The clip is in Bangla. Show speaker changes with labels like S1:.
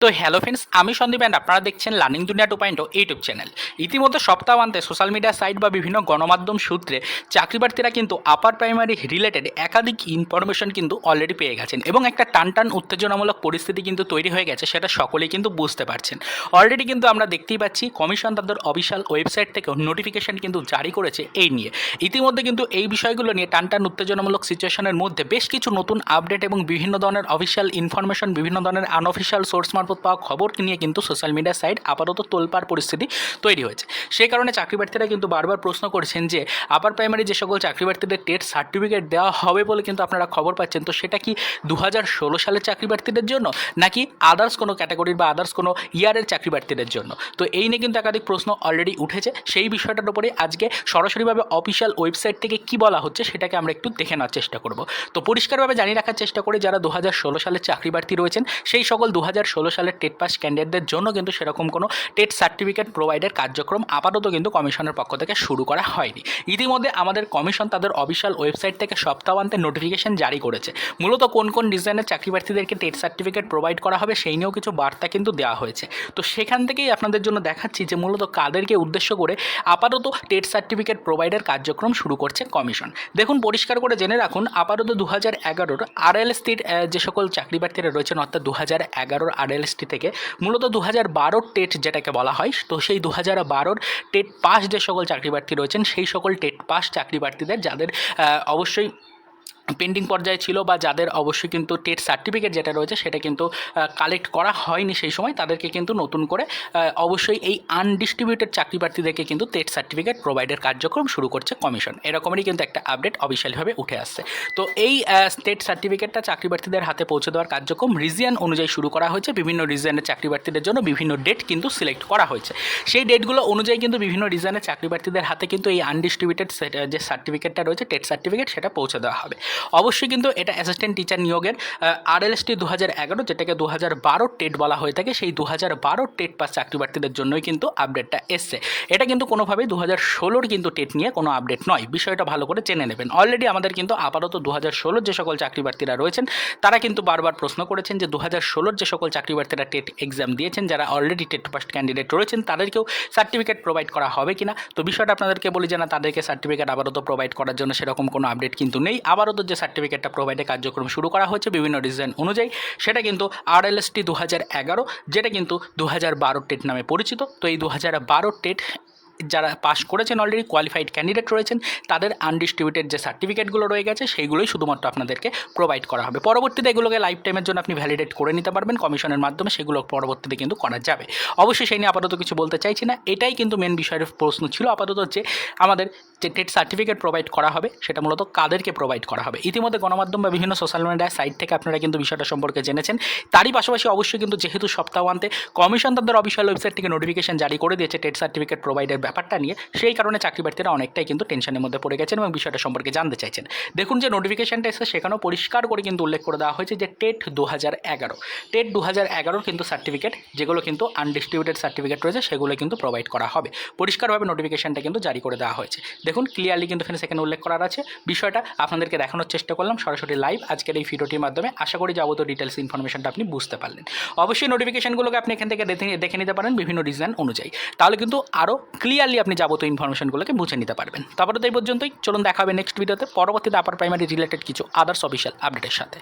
S1: তো হ্যালো ফ্রেন্ডস আমি সন্দীপ অ্যান্ড আপনারা দেখছেন লার্নিং দুনিয়া টু পয়েন্ট ইউটিউব চ্যানেল ইতিমধ্যে সপ্তাহান্তে সোশ্যাল মিডিয়া সাইট বা বিভিন্ন গণমাধ্যম সূত্রে চাকরি প্রার্থীরা কিন্তু আপার প্রাইমারি রিলেটেড একাধিক ইনফরমেশন কিন্তু অলরেডি পেয়ে গেছেন এবং একটা টান টান উত্তেজনামূলক পরিস্থিতি কিন্তু তৈরি হয়ে গেছে সেটা সকলেই কিন্তু বুঝতে পারছেন। অলরেডি কিন্তু আমরা দেখতেই পাচ্ছি কমিশন তাদের অফিসিয়াল ওয়েবসাইট থেকে নোটিফিকেশন কিন্তু জারি করেছে এই নিয়ে। ইতিমধ্যে কিন্তু এই বিষয়গুলো নিয়ে টান টান উত্তেজনামূলক সিচুয়েশনের মধ্যে বেশ কিছু নতুন আপডেট এবং বিভিন্ন ধরনের অফিসিয়াল ইনফরমেশন বিভিন্ন ধরনের আনঅফিসিয়াল সোর্স মারফত পাওয়া খবর নিয়ে কিন্তু সোশ্যাল মিডিয়া সাইট আপাতত তোলপাড় পরিস্থিতি তৈরি হয়েছে। সেই কারণে চাকরি প্রার্থীরা কিন্তু বারবার প্রশ্ন করছেন যে আপার প্রাইমারি যে সকল চাকরি প্রার্থীদের টেট সার্টিফিকেট দেওয়া হবে বলে কিন্তু আপনারা খবর পাচ্ছেন, তো সেটা কি দু হাজার ষোলো সালের চাকরি প্রার্থীদের জন্য? নাকি আদার্স কোনো ক্যাটাগরির বা আদার্স কোনো ইয়ারের চাকরি প্রার্থীদের জন্য? তো এই নিয়ে কিন্তু একাধিক প্রশ্ন অলরেডি উঠেছে। সেই বিষয়টার উপরে আজকে সরাসরিভাবে অফিসিয়াল ওয়েবসাইট থেকে কি বলা হচ্ছে সেটাকে আমরা একটু দেখে নেওয়ার চেষ্টা করব। তো পরিষ্কারভাবে জানিয়ে রাখার চেষ্টা করে, যারা দু হাজার ষোলো সালের চাকরি প্রার্থী রয়েছেন, সেই সকল দু ষোলো সালের টেট পাস ক্যান্ডিডেটদের জন্য কিন্তু সেরকম কোনো টেট সার্টিফিকেট প্রোভাইডের কার্যক্রম আপাতত কিন্তু কমিশনের পক্ষ থেকে শুরু করা হয়নি। ইতিমধ্যে আমাদের কমিশন তাদের অফিসিয়াল ওয়েবসাইট থেকে সপ্তাহান্তে নোটিফিকেশন জারি করেছে। মূলত কোন কোন ডিজাইনের চাকরি প্রার্থীদেরকে টেট সার্টিফিকেট প্রোভাইড করা হবে সেই নিয়েও কিছু বার্তা কিন্তু দেওয়া হয়েছে। তো সেখান থেকেই আপনাদের জন্য দেখাচ্ছি যে মূলত কাদেরকে উদ্দেশ্য করে আপাতত টেট সার্টিফিকেট প্রোভাইডের কার্যক্রম শুরু করছে কমিশন। দেখুন, পরিষ্কার করে জেনে রাখুন, আপাতত দু হাজার এগারোর আর এল আরএলএসটির যে সকল চাকরি প্রার্থীরা রয়েছেন, অর্থাৎ দু হাজার এগারোর আরএলএসটি থেকে। মূলত দু হাজার বারোর টেট যেটাকে বলা হয়, তো সেই দু হাজার বারোর টেট পাস যে সকল চাকরি প্রার্থী রয়েছেন, সেই সকল টেট পাস চাকরি প্রার্থীদের যাদের অবশ্যই পেন্ডিং পর্যায়ে ছিল বা যাদের অবশ্যই কিন্তু টেট সার্টিফিকেট যেটা রয়েছে সেটা কিন্তু কালেক্ট করা হয়নি সেই সময়, তাদেরকে কিন্তু নতুন করে অবশ্যই এই আনডিস্ট্রিবিউটেড চাকরি প্রার্থীদেরকে কিন্তু টেট সার্টিফিকেট প্রোভাইডের কার্যক্রম শুরু করছে কমিশন এরকমই কিন্তু একটা আপডেট অফিসিয়ালভাবে উঠে আসছে। তো এই স্টেট সার্টিফিকেটটা চাকরি প্রার্থীদের হাতে পৌঁছে দেওয়ার কার্যক্রম রিজিয়ন অনুযায়ী শুরু করা হয়েছে। বিভিন্ন রিজিয়নের চাকরি প্রার্থীদের জন্য বিভিন্ন ডেট কিন্তু সিলেক্ট করা হয়েছে। সেই ডেটগুলো অনুযায়ী কিন্তু বিভিন্ন রিজনের চাকরি প্রার্থীদের হাতে কিন্তু এই আনডিস্ট্রিবিউটেড যে সার্টিফিকেটটা রয়েছে টেট সার্টিফিকেট সেটা পৌঁছে দেওয়া হবে। অবশ্যই কিন্তু এটা অ্যাসিস্ট্যান্ট টিচার নিয়োগের আরএলএসটি দু হাজার এগারো, যেটাকে দু হাজার বারো টেট বলা হয়ে থাকে, সেই দু হাজার বারো টেট পাস চাকরি প্রার্থীদের জন্যই কিন্তু আপডেটটা এসছে। এটা কিন্তু কোনোভাবেই দু হাজার ষোলোর কিন্তু টেট নিয়ে কোনো আপডেট নয়। বিষয়টা ভালো করে জেনে নেবেন। অলরেডি আমাদের কিন্তু আপাতত দু হাজার ষোলোর যে সকল চাকরি প্রার্থীরা রয়েছেন, তারা কিন্তু বারবার প্রশ্ন করেছেন যে দু হাজার ষোলোর যে সকল চাকরি প্রার্থীরা টেট এক্সাম দিয়েছেন, যারা অলরেডি টেট পাস ক্যান্ডিডেট রয়েছেন, তাদেরকেও সার্টিফিকেট প্রোভাইড করা হবে কিনা? তো বিষয়টা আপনাদেরকে বলি যে না, তাদেরকে সার্টিফিকেট আপাতত প্রোভাইড করার জন্য সেরকম কোনো আপডেট কিন্তু নেই। আপাতত যে সার্টিফিকেটটা প্রোভাইডে কার্যক্রম শুরু করা হয়েছে বিভিন্ন ডিজাইন অনুযায়ী, সেটা কিন্তু আরএলএসটি দু হাজার এগারো, যেটা কিন্তু দু হাজার বারো টেট নামে পরিচিত। তো এই দু হাজার বারো টেট যারা পাস করেছেন অলরেডি কোয়ালিফাইড ক্যান্ডিডেট রয়েছেন, তাদের আনডিস্ট্রিবিউটেড যে সার্টিফিকেটগুলো রয়ে গেছে, সেইগুলোই শুধুমাত্র আপনাদেরকে প্রোভাইড করা হবে। পরবর্তীতে এগুলোকে লাইফ টাইমের জন্য আপনি ভ্যালিডেট করে নিতে পারবেন কমিশনের মাধ্যমে সেগুলো পরবর্তীতে কিন্তু করা যাবে। অবশ্যই সেই নিয়ে আপাতত কিছু বলতে চাইছি না। এটাই কিন্তু মেন বিষয়ের প্রশ্ন ছিল আপাতত যে আমাদের যে টেট সার্টিফিকেট প্রোভাইড করা হবে, সেটা মূলত কাদেরকে প্রোভাইড করা হবে? ইতিমধ্যে গণমাধ্যম বা বিভিন্ন সোশ্যাল মিডিয়া সাইট থেকে আপনারা কিন্তু বিষয়টা সম্পর্কে জেনেছেন। তারই পাশাপাশি অবশ্যই কিন্তু যেহেতু সপ্তাহান্তে কমিশন তাদের অফিসিয়াল ওয়েবসাইট থেকে নোটিফিকেশন জারি করে দিয়েছে টেট সার্টিফিকেট প্রোভাইডের ব্যাপারটা নিয়ে, সেই কারণে চাকরি প্রার্থীরা অনেকটাই কিন্তু টেনশনের মধ্যে পড়ে গেছেন এবং বিষয়টা সম্পর্কে জানতে চাইছেন। দেখুন যে নোটিফিকেশনটা এসে সেখানেও পরিষ্কার করে কিন্তু উল্লেখ করে দেওয়া হয়েছে যে টেট দু হাজার এগারো। টেট দু হাজার এগারোর কিন্তু সার্টিফিকেট যেগুলো কিন্তু আনডিস্ট্রিবিউটেড সার্টিফিকেট রয়েছে, সেগুলো কিন্তু প্রোভাইড করা হবে। পরিষ্কারভাবে নোটিফিকেশানটা কিন্তু জারি করে দেওয়া হয়েছে। দেখুন ক্লিয়ারলি কিন্তু এখানে সেখানে উল্লেখ করার আছে। বিষয়টা আপনাদেরকে দেখানোর চেষ্টা করলাম সরাসরি লাইভ আজকের এই ভিডিওটির মাধ্যমে। আশা করি যাবতীয় ডিটেলস ইনফরমেশনটা আপনি বুঝতে পারলেন। অবশ্যই নোটিফিকেশনগুলোকে আপনি এখান থেকে দেখে নিতে পারেন বিভিন্ন ডিজাইন অনুযায়ী। তাহলে কিন্তু আরও ক্লিয়ারলি আপনি যাবতীয় ইনফরমেশনগুলোকে বুঝে নিতে পারবেন। তারপরে তো এই পর্যন্তই। চলুন দেখাবে নেক্সট ভিডিওতে পরবর্তীতে আপার প্রাইমারি রিলেটেড কিছু আদার্স অফিসিয়াল আপডেটের সাথে।